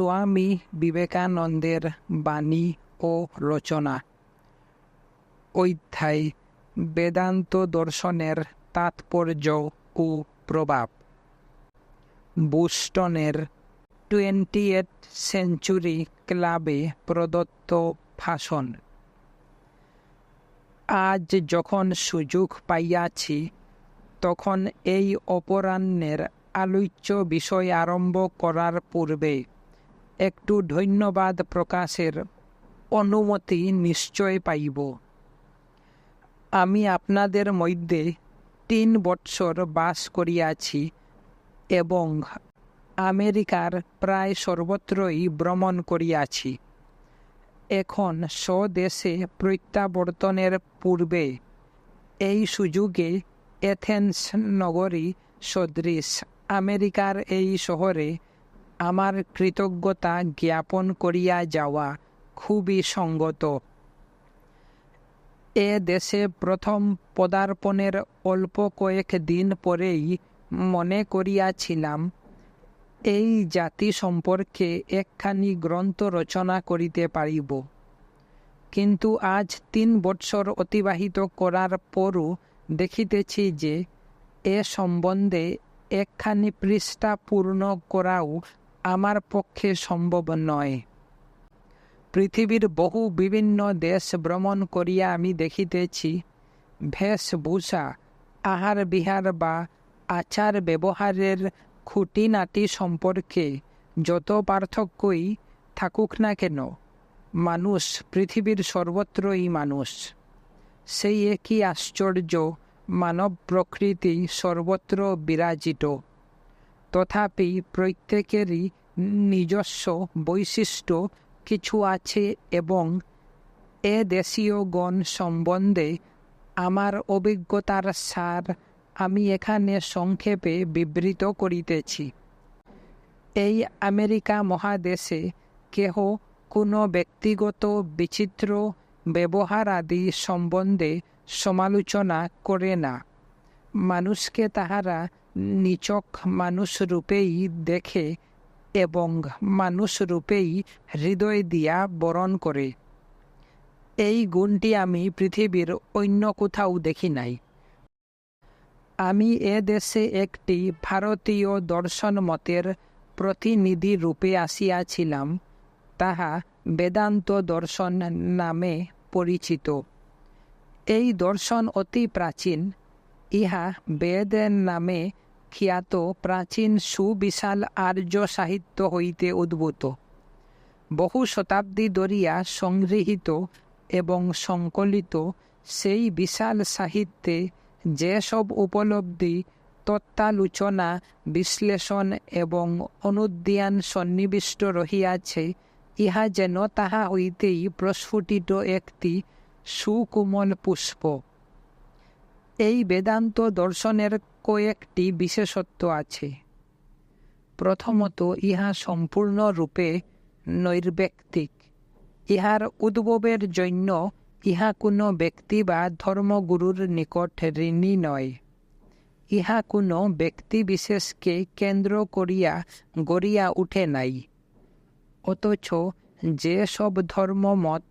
স্বামী বিবেকানন্দের বাণী ও রচনা অধ্যায় বেদান্ত দর্শনের তাৎপর্য ও প্রভাব বুস্টনের টোয়েন্টি এইট সেঞ্চুরি ক্লাবে প্রদত্ত ভাষণ আজ যখন সুযোগ পাইয়াছি তখন এই অপরাহ্নের আলোচ্য বিষয় আরম্ভ করার পূর্বে একটু ধন্যবাদ প্রকাশের অনুমতি নিশ্চয় পাইব। আমি আপনাদের মধ্যে তিন বৎসর বাস করিয়াছি এবং আমেরিকার প্রায় সর্বত্রই ভ্রমণ করিয়াছি। এখন স্বদেশে প্রত্যাবর্তনের পূর্বে এই সুযোগে এথেন্স নগরী সদৃশ আমেরিকার এই শহরে আমার কৃতজ্ঞতা জ্ঞাপন করিয়া যাওয়া খুবই সঙ্গত। এ দেশে প্রথম পদার্পণের অল্প কয়েক দিন পরেই মনে করিয়াছিলাম, এই জাতি সম্পর্কে একখানি গ্রন্থ রচনা করিতে পারিব। কিন্তু আজ তিন বৎসর অতিবাহিত করার পরও দেখিতেছি যে, এ সম্বন্ধে একখানি পৃষ্ঠা পূর্ণ করাও আমার পক্ষে সম্ভব নয়। পৃথিবীর বহু বিভিন্ন দেশ ভ্রমণ করিয়া আমি দেখিতেছি, ভেষভূষা আহার বিহার বা আচার ব্যবহারের খুঁটিনাটি সম্পর্কে যত পার্থক্যই থাকুক না কেন, মানুষ পৃথিবীর সর্বত্রই মানুষ। সেই একই আশ্চর্য মানব প্রকৃতি সর্বত্র বিরাজিত। তথাপি প্রত্যেকেরই নিজস্ব বৈশিষ্ট্য কিছু আছে এবং এ দেশীয় গণ সম্বন্ধে আমার অভিজ্ঞতার সার আমি এখানে সংক্ষেপে বিবৃত করিতেছি। এই আমেরিকা মহাদেশে কেহ কোনো ব্যক্তিগত বিচিত্র ব্যবহার আদি সম্বন্ধে সমালোচনা করে না। মানুষকে তাহারা নিচক মানুষ রূপেই দেখে এবং মানুষ রূপেই হৃদয় দিয়া বরণ করে। এই গুণটি আমি পৃথিবীর অন্য কোথাও দেখি নাই। আমি এ দেশে একটি ভারতীয় দর্শন মতের প্রতিনিধি রূপে আসিয়াছিলাম, তাহা বেদান্ত দর্শন নামে পরিচিত। এই দর্শন অতি প্রাচীন, ইহা বেদের নামে খ্যাত প্রাচীন সুবিশাল আর্য সাহিত্য হইতে উদ্ভূত। বহু শতাব্দী ধরিয়া সংগৃহীত এবং সংকলিত সেই বিশাল সাহিত্যে যেসব উপলব্ধি, তত্ত্বালোচনা, বিশ্লেষণ এবং অনুদ্যান সন্নিবিষ্ট রহিয়াছে, ইহা যেন তাহা হইতেই প্রস্ফুটিত একটি সুকুমল পুষ্প। এই বেদান্ত দর্শনের কয়েকটি বিশেষত্ব আছে। প্রথমত, ইহা সম্পূর্ণরূপে নৈর্ব্যক্তিক। ইহার উদ্ভবের জন্য ইহা কোনো ব্যক্তি বা ধর্মগুরুর নিকট ঋণী নয়। ইহা কোনো ব্যক্তি বিশেষকে কেন্দ্র করিয়া গড়িয়া উঠে নাই। অথচ যে সব ধর্মমত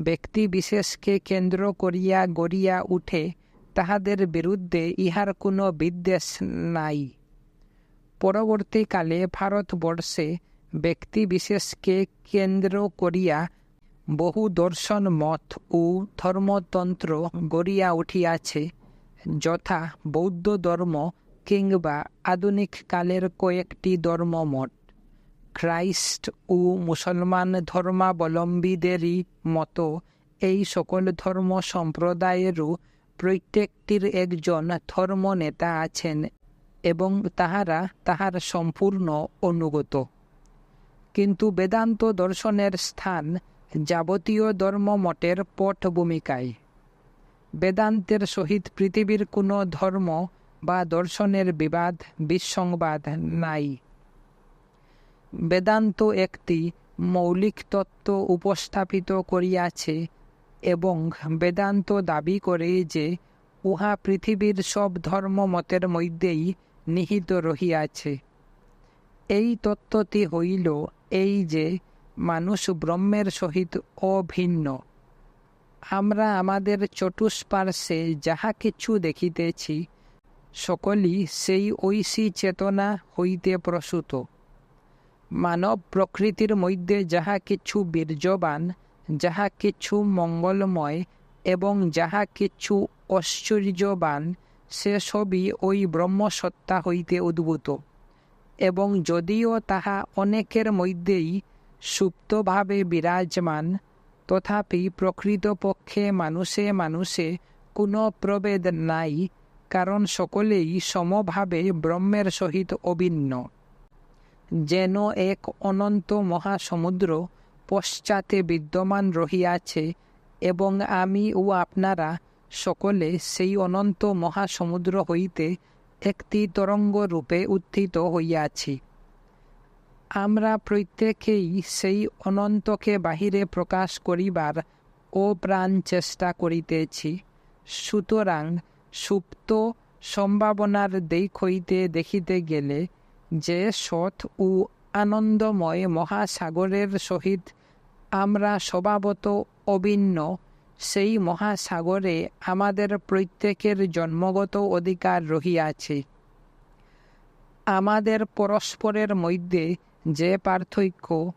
ব্যক্তি বিশেষকে কেন্দ্র করিয়া গড়িয়া উঠে তাহাদের বিরুদ্ধে ইহার কোনো বিদ্বেষ নাই। পরবর্তীকালে ভারতবর্ষে ব্যক্তি বিশেষকে কেন্দ্র করিয়া বহু দর্শন মত ও ধর্মতন্ত্র গড়িয়া উঠিয়াছে, যথা বৌদ্ধ ধর্ম কিংবা আধুনিক কালের কয়েকটি ধর্মমঠ খ্রাইস্ট ও মুসলমান ধর্মাবলম্বীদেরই মতো এই সকল ধর্ম সম্প্রদায়েরও প্রত্যেকটির একজন ধর্ম নেতা আছেন এবং তাহারা তাহার সম্পূর্ণ অনুগত। কিন্তু বেদান্ত দর্শনের স্থান যাবতীয় ধর্মমঠের পটভূমিকায়। বেদান্তের সহিত পৃথিবীর কোনো ধর্ম বা দর্শনের বিবাদ, বিসংবাদ নাই। বেদান্ত একটি মৌলিক তত্ত্ব উপস্থাপিত করিয়াছে এবং বেদান্ত দাবি করে যে উহা পৃথিবীর সব ধর্মমতের মধ্যেই নিহিত রহিয়াছে। এই তত্ত্বটি হইল এই যে মানুষ ব্রহ্মের সহিত অভিন্ন। আমরা আমাদের চতুষ্পার্শ্বে যাহা কিছু দেখিতেছি, সকলই সেই ঐশী চেতনা হইতে প্রসূত। মানব প্রকৃতির মধ্যে যাহা কিছু বীর্যবান যাহা কিছু মঙ্গলময় এবং যাহা কিছু ঐশ্বর্যবান, সে সবই ওই ব্রহ্মসত্তা হইতে উদ্ভূত। এবং যদিও তাহা অনেকের মধ্যেই সুপ্তভাবে বিরাজমান, তথাপি প্রকৃতপক্ষে মানুষে মানুষে কোনো প্রভেদ নাই, কারণ সকলেই সমভাবে ব্রহ্মের সহিত অভিন্ন। যেন এক অনন্ত মহাসমুদ্র পশ্চাতে বিদ্যমান রহিয়াছে এবং আমি ও আপনারা সকলে সেই অনন্ত মহাসমুদ্র হইতে একটি তরঙ্গ রূপে উত্থিত হইয়াছি। আমরা প্রত্যেকেই সেই অনন্তকে বাহিরে প্রকাশ করিবার ও প্রাণ চেষ্টা করিতেছি। সুতরাং সুপ্ত সম্ভাবনার দিক হইতে দেখিতে গেলে যে সৎ ও আনন্দময় মহাসাগরের সহিত আমরা স্বভাবত অভিন্ন। সেই মহাসাগরে আমাদের প্রত্যেকের জন্মগত অধিকার রহিয়াছে। আমাদের পরস্পরের মধ্যে যে পার্থক্য,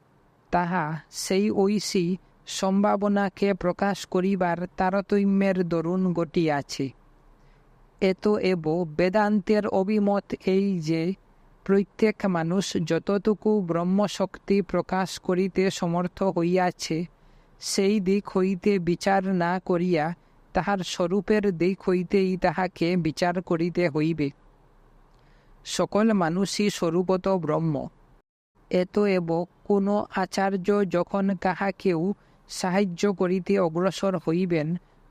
তাহা সেই ঐশী সম্ভাবনাকে প্রকাশ করিবার তারতম্যের দরুন ঘটিয়াছে। এত এব বেদান্তের অভিমত এই যে প্রত্যেক মানুষ যতটুকু ব্রহ্মশক্তি প্রকাশ করিতে সমর্থ হইয়াছে, সেই দিক হইতে বিচার না করিয়া তাহার স্বরূপের দিক হইতেই তাহাকে বিচার করিতে হইবে। সকল মানুষই স্বরূপত ব্রহ্ম। এত এব কোনো আচার্য যখন কাহাকেও সাহায্য করিতে অগ্রসর হইবেন,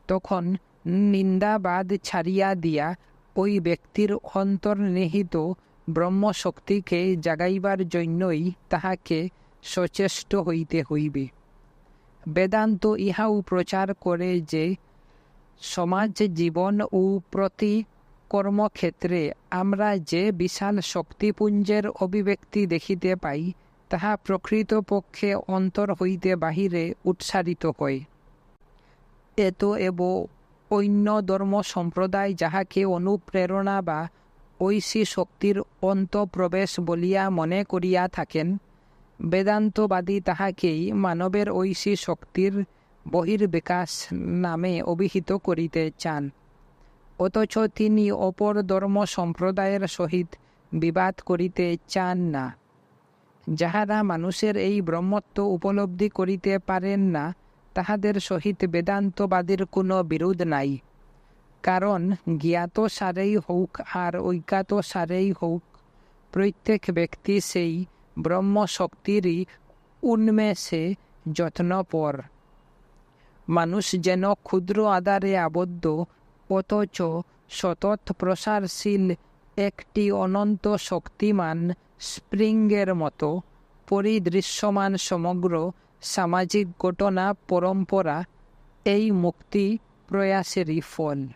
তখন নিন্দাবাদ ছাড়িয়া দিয়া ওই ব্যক্তির অন্তর্নিহিত ব্রহ্মশক্তিকে জাগাইবার জন্যই তাহাকে সচেষ্ট হইতে হইবে। বেদান্ত ইহাও প্রচার করে যে সমাজ জীবন ও প্রতি কর্মক্ষেত্রে আমরা যে বিশাল শক্তিপুঞ্জের অভিব্যক্তি দেখিতে পাই, তাহা প্রকৃতপক্ষে অন্তর হইতে বাহিরে উৎসারিত হয়। এত এব অন্য ধর্ম সম্প্রদায় যাহাকে অনুপ্রেরণা বা ঐশী শক্তির অন্তঃপ্রবেশ বলিয়া মনে করিয়া থাকেন। বেদান্তবাদী তাহাকেই মানবের ঐশী শক্তির বহির্বিকাশ নামে অভিহিত করিতে চান। অথচ তিনি অপর ধর্ম সম্প্রদায়ের সহিত বিবাদ করিতে চান না। যাহারা মানুষের এই ব্রহ্মত্ব উপলব্ধি করিতে পারেন না, তাহাদের সহিত বেদান্তবাদীর কোনো বিরোধ নাই। কারণ জ্ঞাত সারেই হোক আর ঐজ্ঞাত সারেই হোক প্রত্যেক ব্যক্তি সেই ব্রহ্মশক্তিরই উন্মেষে যত্নপর মানুষ যেন ক্ষুদ্র আধারে আবদ্ধ, অথচ সতত প্রসারশীল একটি অনন্ত শক্তিমান স্প্রিংয়ের মতো, পরিদৃশ্যমান সমগ্র সামাজিক ঘটনা পরম্পরা, এই মুক্তি প্রয়াসেরই ফল।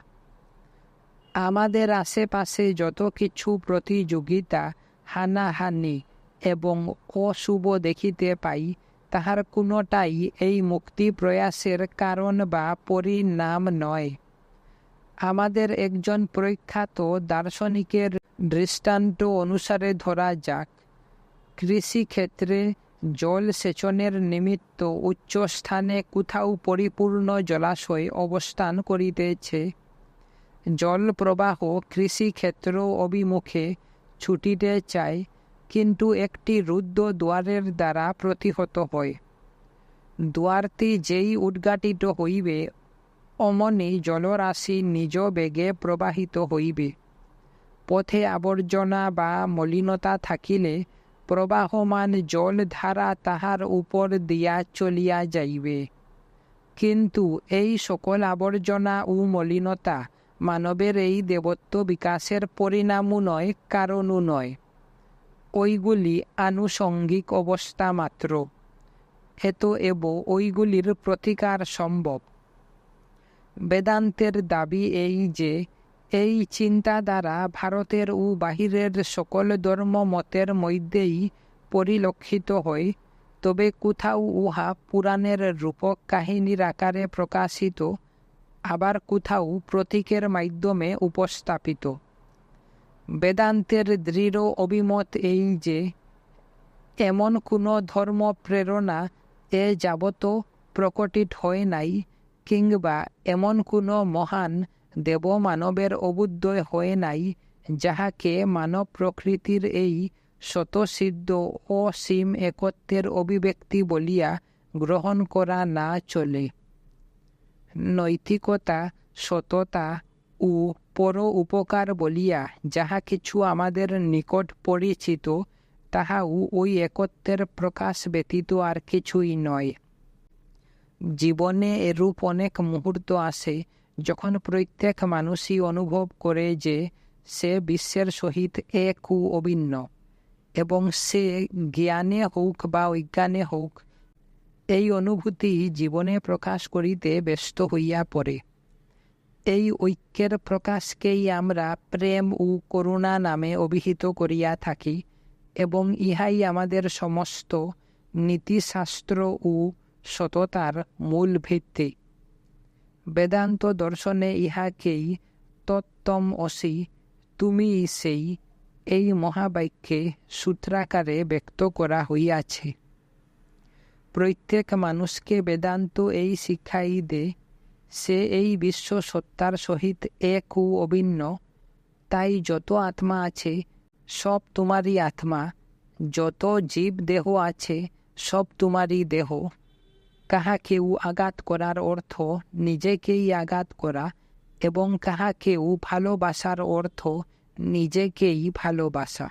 আমাদের আশেপাশে যত কিছু প্রতিযোগিতা, হানাহানি এবং অশুভ দেখিতে পাই, তাহার কোনোটাই এই মুক্তি প্রয়াসের কারণ বা পরিণাম নয়। আমাদের একজন প্রখ্যাত দার্শনিকের দৃষ্টান্ত অনুসারে ধরা যাক। কৃষিক্ষেত্রে জল সেচনের নিমিত্ত উচ্চস্থানে কোথাও পরিপূর্ণ জলাশয় অবস্থান করিতেছে। জল প্রবাহ কৃষিক্ষেত্র অভিমুখে ছুটিতে চায়, কিন্তু একটি রুদ্ধ দুয়ারের দ্বারা প্রতিহত হয়। দুয়ারটি যেই উদ্ঘাটিত হইবে, অমনি জলরাশি নিজ বেগে প্রবাহিত হইবে। পথে আবর্জনা বা মলিনতা থাকিলে প্রবাহমান জল ধারা তাহার উপর দিয়া চলিয়া যাইবে। কিন্তু এই সকল আবর্জনা ও মলিনতা মানবের এই দেবত্ব বিকাশের পরিণামও নয়, কারণও নয়। ওইগুলি আনুষঙ্গিক অবস্থা মাত্র। হেত এব ওইগুলির প্রতিকার সম্ভব। বেদান্তের দাবি এই যে, এই চিন্তা দ্বারা ভারতের ও বাহিরের সকল ধর্ম মতের মধ্যেই পরিলক্ষিত হয়, তবে কোথাও উহা পুরাণের রূপক কাহিনীর আকারে প্রকাশিত আবার কোথাও প্রতীকের মাধ্যমে উপস্থাপিত। বেদান্তের দৃঢ় অভিমত এই যে, এমন কোনো ধর্ম প্রেরণা এ যাবত প্রকটিত হয় নাই, কিংবা এমন কোনো মহান দেব মানবের অবুদ্ধয় হয় নাই, যাহাকে মানব প্রকৃতির এই শতসিদ্ধ অসীম একত্বের অভিব্যক্তি বলিয়া গ্রহণ করা না চলে। নৈতিকতা, সততা ও পর উপকার বলিয়া যাহা কিছু আমাদের নিকট পরিচিত তাহাও ওই একত্বের প্রকাশ ব্যতীত আর কিছুই নয়। জীবনে এরূপ অনেক মুহূর্ত আসে, যখন প্রত্যেক মানুষই অনুভব করে যে সে বিশ্বের সহিত এক ও অভিন্ন, এবং সে জ্ঞানে হোক বা অজ্ঞানে হোক এই অনুভূতি জীবনে প্রকাশ করিতে ব্যস্ত হইয়া পড়ে। এই ঐক্যের প্রকাশকেই আমরা প্রেম ও করুণা নামে অভিহিত করিয়া থাকি এবং ইহাই আমাদের সমস্ত নীতিশাস্ত্র ও সততার মূল ভিত্তি। বেদান্ত দর্শনে ইহাকেই তত্তম অসি, তুমি সেই, এই মহাবাক্যে সূত্রাকারে ব্যক্ত করা হইয়াছে। প্রত্যেক মানুষকে বেদান্ত এই শিক্ষাই দে, সে এই বিশ্ব সত্তার সহিত এক ও অভিন্ন। তাই যত আত্মা আছে, সব তোমারই আত্মা। যত জীব দেহ আছে, সব তোমারই দেহ। কাহাকেও আঘাত করার অর্থ, নিজেকেই আঘাত করা এবং কাহাকেও ভালোবাসার অর্থ, নিজেকেই ভালোবাসা।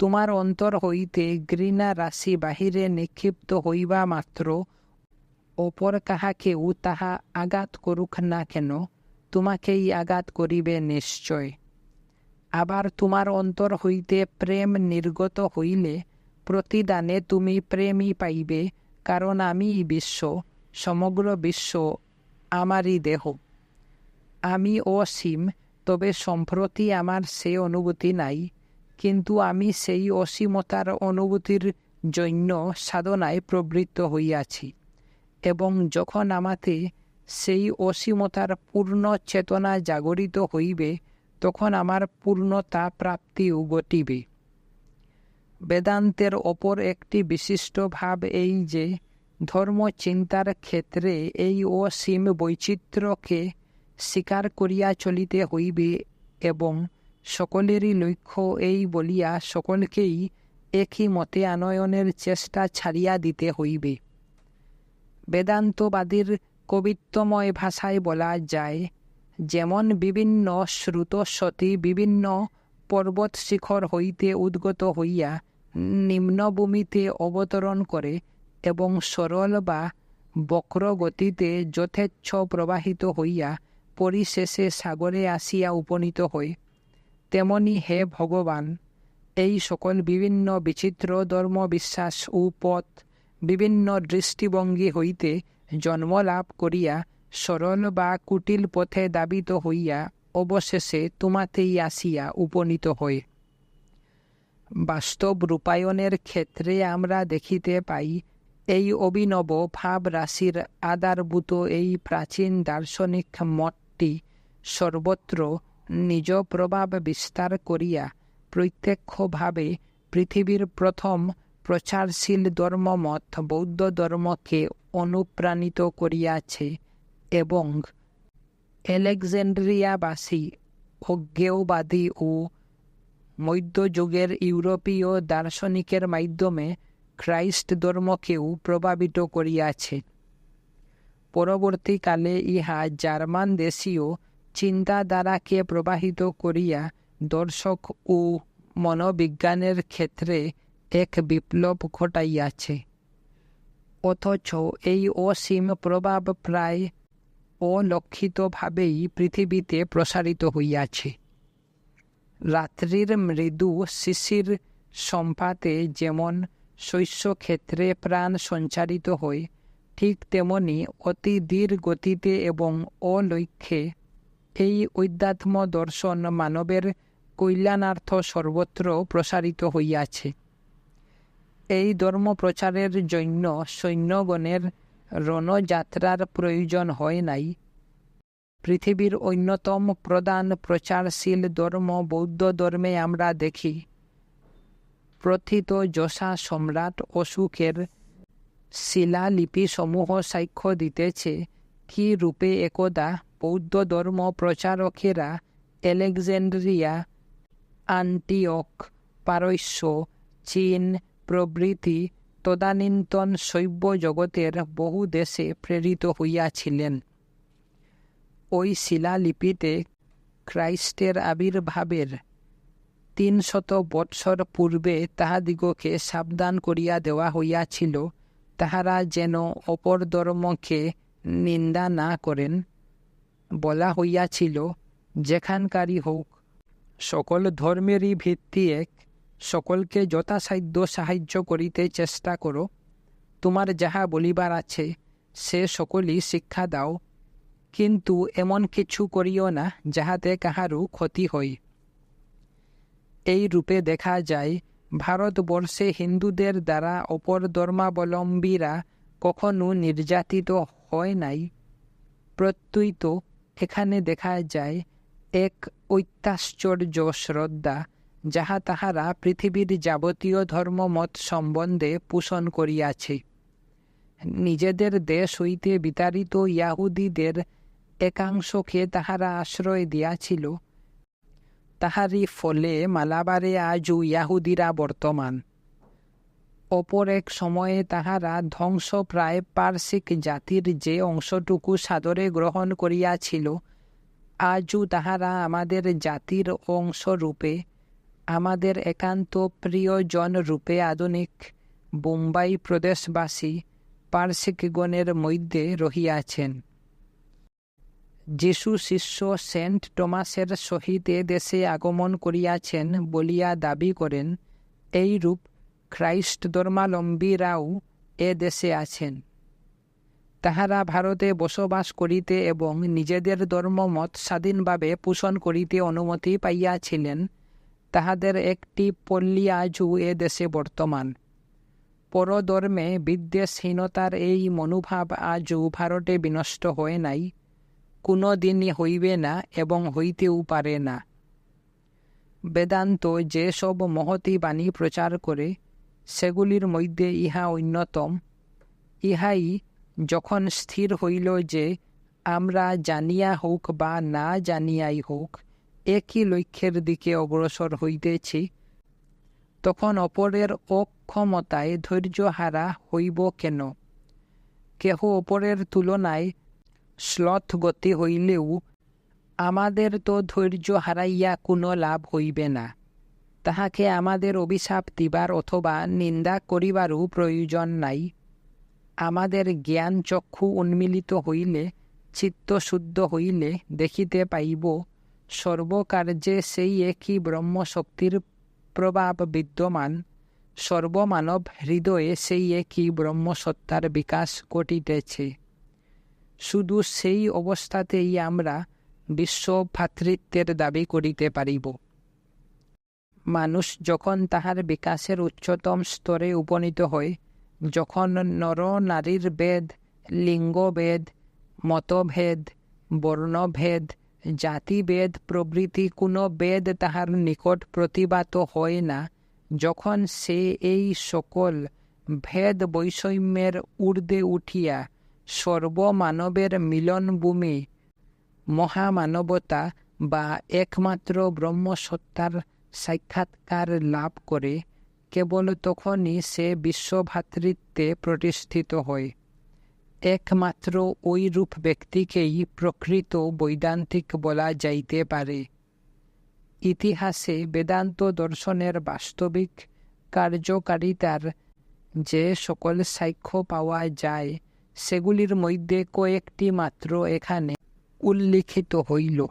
তোমার অন্তর হইতে ঘৃণা রাশি বাহিরে নিক্ষিপ্ত হইবা মাত্র। অপর কাহাকেও তাহা আঘাত করুক না কেন, তোমাকেই আঘাত করিবে নিশ্চয়। আবার তোমার অন্তর হইতে প্রেম নির্গত হইলে প্রতিদানে তুমি প্রেমই পাইবে, কারণ আমি বিশ্ব, সমগ্র বিশ্ব আমারই দেহ। আমি অসীম, তবে সম্প্রতি আমার সে অনুভূতি নাই কিন্তু আমি সেই অসীমতার অনুভূতির জন্য সাধনায় প্রবৃত্ত হইয়াছি এবং যখন আমাতে সেই অসীমতার পূর্ণ চেতনা জাগরিত হইবে, তখন আমার পূর্ণতা প্রাপ্তিও ঘটিবে। বেদান্তের অপর একটি বিশিষ্ট ভাব এই যে ধর্ম চিন্তার ক্ষেত্রে এই অসীম বৈচিত্র্যকে স্বীকার করিয়া চলিতে হইবে এবং সকলেরই লক্ষ্য এই বলিয়া সকলকেই একই মতে আনয়নের চেষ্টা ছাড়িয়া দিতে হইবে। বেদান্তবাদীর কবিত্বময় ভাষায় বলা যায়, যেমন বিভিন্ন শ্রুতস্বতী বিভিন্ন পর্বত শিখর হইতে উদ্গত হইয়া নিম্নভূমিতে অবতরণ করে এবং সরল বা বক্র গতিতে যথেচ্ছ প্রবাহিত হইয়া পরিশেষে সাগরে আসিয়া উপনীত হয়। তেমনি হে ভগবান, এই সকল বিভিন্ন বিচিত্র ধর্ম বিশ্বাস ও পথ, বিভিন্ন দৃষ্টিভঙ্গি হইতে জন্মলাভ করিয়া, সরল বা কুটিল পথে দাবিত হইয়া, অবশেষে তোমাতেই আসিয়া উপনীত হয় বাস্তব রূপায়ণের ক্ষেত্রে আমরা দেখিতে পাই, এই অভিনব ভাব রাশির আধারভূত এই প্রাচীন দার্শনিক মঠটি সর্বত্র নিজ প্রভাব বিস্তার করিয়া প্রত্যক্ষভাবে পৃথিবীর প্রথম প্রচারশীল ধর্মমত বৌদ্ধ ধর্মকে অনুপ্রাণিত করিয়াছে এবং এলেকজেন্ড্রিয়াবাসী অজ্ঞেয়বাদী ও মধ্যযুগের ইউরোপীয় দার্শনিকের মাধ্যমে খ্রাইস্ট ধর্মকেও প্রভাবিত করিয়াছে। পরবর্তীকালে ইহা জার্মান দেশীয় চিন্তাধারাকে প্রবাহিত করিয়া দর্শক ও মনোবিজ্ঞানের ক্ষেত্রে এক বিপ্লব ঘটাইয়াছে। অথচ এই অসীম প্রভাব প্রায় অলক্ষিতভাবেই পৃথিবীতে প্রসারিত হইয়াছে। রাত্রির মৃদু শিশির সম্পাতে যেমন শস্যক্ষেত্রে প্রাণ সঞ্চারিত হয়, ঠিক তেমনি অতি ধীর গতিতে এবং অলক্ষ্যে এই অধ্যাত্ম দর্শন মানবের কল্যাণার্থ সর্বত্র প্রসারিত হইয়াছে। এই ধর্ম প্রচারের জন্য সৈন্যগণের রণযাত্রার প্রয়োজন হয় নাই। পৃথিবীর অন্যতম প্রধান প্রচারশীল ধর্ম বৌদ্ধ ধর্মে আমরা দেখি। প্রথিত যশা সম্রাট অশোকের শিলালিপিসমূহ সাক্ষ্য দিতেছে, কি রূপে একদা বৌদ্ধ ধর্ম প্রচারকেরা অ্যালেকজান্ড্রিয়া আন্টিওক, পারস্য, চীন প্রভৃতি তদানীন্তন শৈব জগতের বহু দেশে প্রেরিত হইয়াছিলেন। ওই শিলালিপিতে খ্রাইস্টের আবির্ভাবের তিনশত বৎসর পূর্বে তাহাদিগকে সাবধান করিয়া দেওয়া হইয়াছিল, তাহারা যেন অপর ধর্মকে নিন্দা না করেন। বলা হইয়াছিল, যেখানকারই হোক, সকল ধর্মেরই ভিত্তি এক, সকলকে যথাসাধ্য সাহায্য করিতে চেষ্টা করো। তোমার যাহা বলিবার আছে, সে সকলই শিক্ষা দাও। কিন্তু এমন কিছু করিও না, যাহাতে কাহারও ক্ষতি হয়। এই রূপে দেখা যায়, ভারতবর্ষে হিন্দুদের দ্বারা অপর ধর্মাবলম্বীরা কখনো নির্যাতিত হয় নাই। প্রত্যুত এখানে দেখা যায় এক ঐত্যাশ্চর্য শ্রদ্ধা যাহা তাহারা পৃথিবীর যাবতীয় ধর্মমত সম্বন্ধে পোষণ করিয়াছে। নিজেদের দেশ হইতে বিতাড়িত ইয়াহুদীদের একাংশকে তাহারা আশ্রয় দিয়াছিল। তাহারই ফলে মালাবারে আজও ইয়াহুদিরা বর্তমান। অপর এক সময়ে তাহারা ধ্বংসপ্রায় পার্শ্বিক জাতির যে অংশটুকু সাদরে গ্রহণ করিয়াছিল, আজও তাহারা আমাদের জাতির অংশরূপে, আমাদের একান্ত প্রিয়জন রূপে আধুনিক বোম্বাই প্রদেশবাসী পার্শ্বিকগণের মধ্যে রহিয়াছেন। যিশু শিষ্য সেন্ট টমাসের সহিত দেশে আগমন করিয়াছেন বলিয়া দাবি করেন এইরূপ খ্রাইস্ট ধর্মালম্বীরাও এ দেশে আছেন। তাহারা ভারতে বসবাস করিতে এবং নিজেদের ধর্মমত স্বাধীনভাবে পোষণ করিতে অনুমতি পাইয়াছিলেন, তাহাদের একটি পল্লী এ দেশে বর্তমান। পরধর্মে বিদ্বেষহীনতার এই মনোভাব আজও ভারতে বিনষ্ট হয় নাই কোনো দিনই হইবে না এবং হইতেও পারে না। বেদান্ত যে সব মহতি বাণী প্রচার করে সেগুলির মধ্যে ইহা অন্যতম। ইহাই যখন স্থির হইল যে আমরা জানিয়া হোক বা না জানিয়াই হোক একই লক্ষ্যের দিকে অগ্রসর হইতেছি, তখন অপরের অক্ষমতায় ধৈর্য হারা হইব কেন? কেহ অপরের তুলনায় শ্লথ গতি হইলেও আমাদের তো ধৈর্য হারাইয়া কোনো লাভ হইবে না। তাহাকে আমাদের অভিশাপ দিবার অথবা নিন্দা করিবারও প্রয়োজন নাই। আমাদের জ্ঞান চক্ষু উন্মিলিত হইলে, চিত্তশুদ্ধ হইলে দেখিতে পাইব, সর্বকার্যে সেই একই ব্রহ্মশক্তির প্রভাব বিদ্যমান, সর্বমানব হৃদয়ে সেই একই ব্রহ্মসত্তার বিকাশ ঘটিতেছে। শুধু সেই অবস্থাতেই আমরা বিশ্ব ভাতৃত্বের দাবি করিতে পারিব। মানুষ যখন তাহার বিকাশের উচ্চতম স্তরে উপনীত হয়, যখন নর নারীর বেদ লিঙ্গভেদ মতভেদ, বর্ণভেদ, জাতিভেদ প্রভৃতি কোনো বেদ তাহার নিকট প্রতিবাত হয় না, যখন সে এই সকল ভেদ বৈষম্যের ঊর্ধ্বে উঠিয়া সর্বমানবের মিলনভূমি, মহামানবতা বা একমাত্র ব্রহ্মসত্তার সাক্ষাৎকার লাভ করে, কেবল তখনই সে বিশ্বভাতৃত্বে প্রতিষ্ঠিত হয়। একমাত্র ওই রূপ ব্যক্তিকেই প্রকৃত বৈদান্তিক বলা যাইতে পারে। ইতিহাসে বেদান্ত দর্শনের বাস্তবিক কার্যকারিতার যে সকল সাক্ষ্য পাওয়া যায়, সেগুলির মধ্যে কয়েকটি মাত্র এখানে উল্লিখিত হইল।